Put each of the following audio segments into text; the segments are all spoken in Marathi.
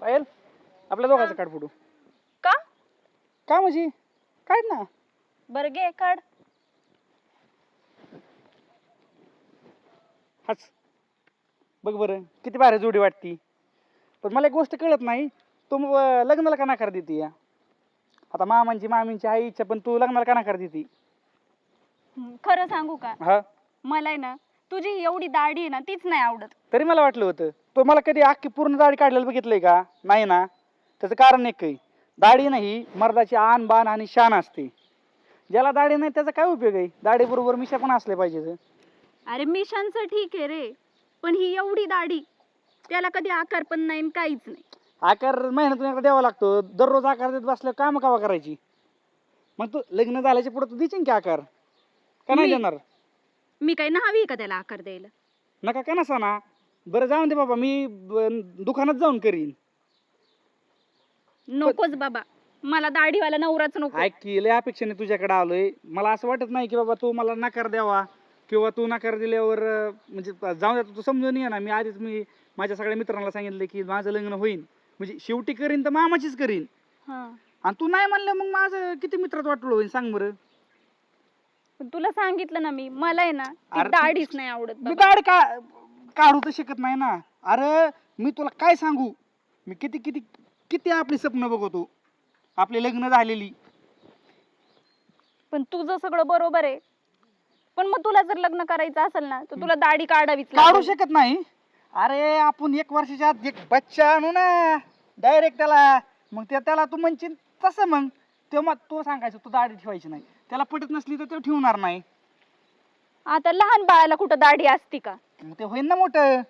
पायल आपल्या दोघांचं काढ फोटो. का? का म्हणजे काढ ना. बरं घे काढ. हाच बघ बरं किती भारी जोडी वाटती. पण मला एक गोष्ट कळत नाही तू लग्नाला का नकार देते या? आता मामांची मामींची आई इच्छा पण तू लग्नाला का नकार देते? हम्म, खरं सांगू का? हा. मला आहे ना तुझी एवढी दाढी आहे ना तीच नाही आवडत. तरी मला वाटलं होतं. तो मला कधी अख्खी पूर्ण दाढी काढलेलं बघितलंय का? नाही ना. त्याचं कारण एक काही दाढी नाही मर्दाची आन बाण आणि शान असते. ज्याला दाढी नाही त्याचा काय उपयोग आहे? दाढी बरोबर मिशा पण असले पाहिजे अरे मिशांचं ठीक आहे रे पण ही एवढी दाढी त्याला कधी आकार पण नाही आणि काहीच नाही. आकार मेहनतून एकदा द्यावा लागतो. दररोज आकार देत बसल्यावर काम कावा करायची? मग तू लग्न झाल्याच्या पुढे तू देशील की आकार? का नाही मी- देणार? मी काही नाहावी का त्याला आकार द्यायला? नका का नसा ना बरं जाऊन दे बाबा मी ब- दुकानात जाऊन करीन. नकोच बाबा. मला दाढीवाला नवराच नको. ऐक की लय अपेक्षेने तुझ्याकडे आलोय. मला असं वाटत नाही की बाबा तू मला नकार द्यावा किंवा तू नकार दिल्यावर अं, म्हणजे जाऊन दे तू समजून ये ना. मी आधीच मी माझ्या सगळ्या मित्रांना सांगितलं की माझं लग्न होईल म्हणजे शेवटी करीन तर मामाचीच करीन. हा. आणि तू नाही म्हणलं मग माझं किती मित्रात वाटलं होईल सांग बरं. पण तुला सांगितलं ना मी. मला आहे ना ती अरे ती- दाढीच नाही आवडत मी बाबा. दाढ का काढू तर शकत नाही ना. अरे मी तुला काय सांगू? मी किती किती किती आपली स्वप्न बघतो. आपली लग्न झालेली. पण तुझं सगळं बरोबर आहे. पण मग तुला जर लग्न करायचं असेल ना तर तुला दाढी काढावीच काढू लागेल. शकत नाही. अरे आपण एक वर्षाच्या आत एक बच्चा आणू ना. डायरेक्ट त्याला. मग ते त्याला तू म्हणशील तसं मग. तेव्हा तो सांगायचं तू दाढी ठेवायची नाही. त्याला पटत नसली तर तो ठेवणार नाही. आता लहान बाळाला कुठं दाढी असती का? मग ते होईन ना मोठं.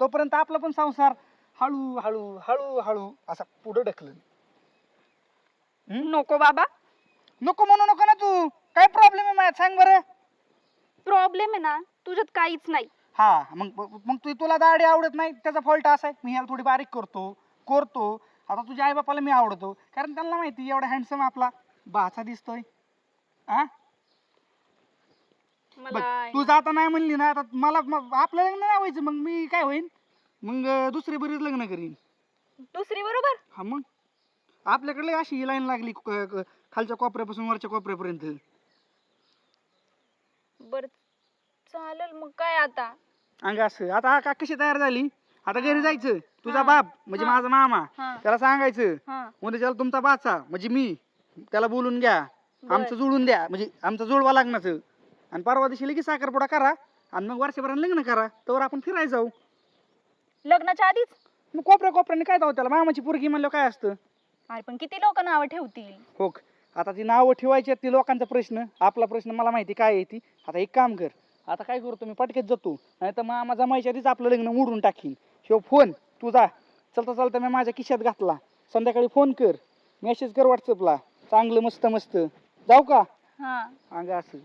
तोपर्यंत आपला पण संसार हळू हळू हळू हळू असा पुढे ढकल नको बाबा. नको म्हणू नको ना तू. काय प्रॉब्लेम आहे माझ्यात? सांग बरं. प्रॉब्लेम आहे ना तुझ्यात काहीच नाही. हा मग मग तू तुला दाढी आवडत नाही. त्याचा फॉल्ट असा आहे. मी ह्याला थोडी बारीक करतो करतो. आता तुझ्या आई बापाला मी आवडतो. कारण त्यांना माहिती एवढा हँडसम आपला भाचा दिसतोय. हा बघ मला आहे तू जाता नाही म्हणली ना आता मला आपलं लग्न नाही व्हायचं मग मी काय होईन? मग अं, दुसरी बरीच लग्न करीन. दुसरी बरोबर? हा मग? आपल्याकडे अशी लाईन लागली क- क- खालच्या कोपऱ्यापासून वरच्या कोपऱ्यापर्यंत. बर चालेल मग काय आता? अंग असं आता हा का कशी तयार झाली? आता घरी जायचं तुझा हा. बाप म्हणजे हा. माझा मामा हा. त्याला सांगायचं हा. उद्या त्याला तुमचा बाचा म्हणजे मी त्याला बोलून घ्या बर. आमचं जुळून द्या म्हणजे आमचं जुळवा लागण्याचं. आणि परवा दिवशी लगेच साखरपुडा करा आणि मग वर्षभरानं लग्न करा तर आपण फिरायला जाऊ. लग्नाच्या आधीच? मग कोपऱ्या कोपऱ्याने काय जाऊ त्याला मामाची पोरगी म्हणलं काय असतं? अरे पण किती लोक नावं ठेवतील? हो आता ती नावं ठेवायची आहेत, ती लोकांचा प्रश्न आपला प्रश्न मला माहिती काय आहे ती. आता एक काम कर आता काय करतो मी पटकेच जातो. नाही तर मामा जमायच्या आधीच आपलं लग्न मोडून टाकीन. शिव फोन तू जा. चलता चलता मी माझ्या खिशात घातला. संध्याकाळी फोन कर. मेसेज कर व्हॉट्सअपला चांगलं मस्त मस्त. जाऊ का? हा. अंग असं.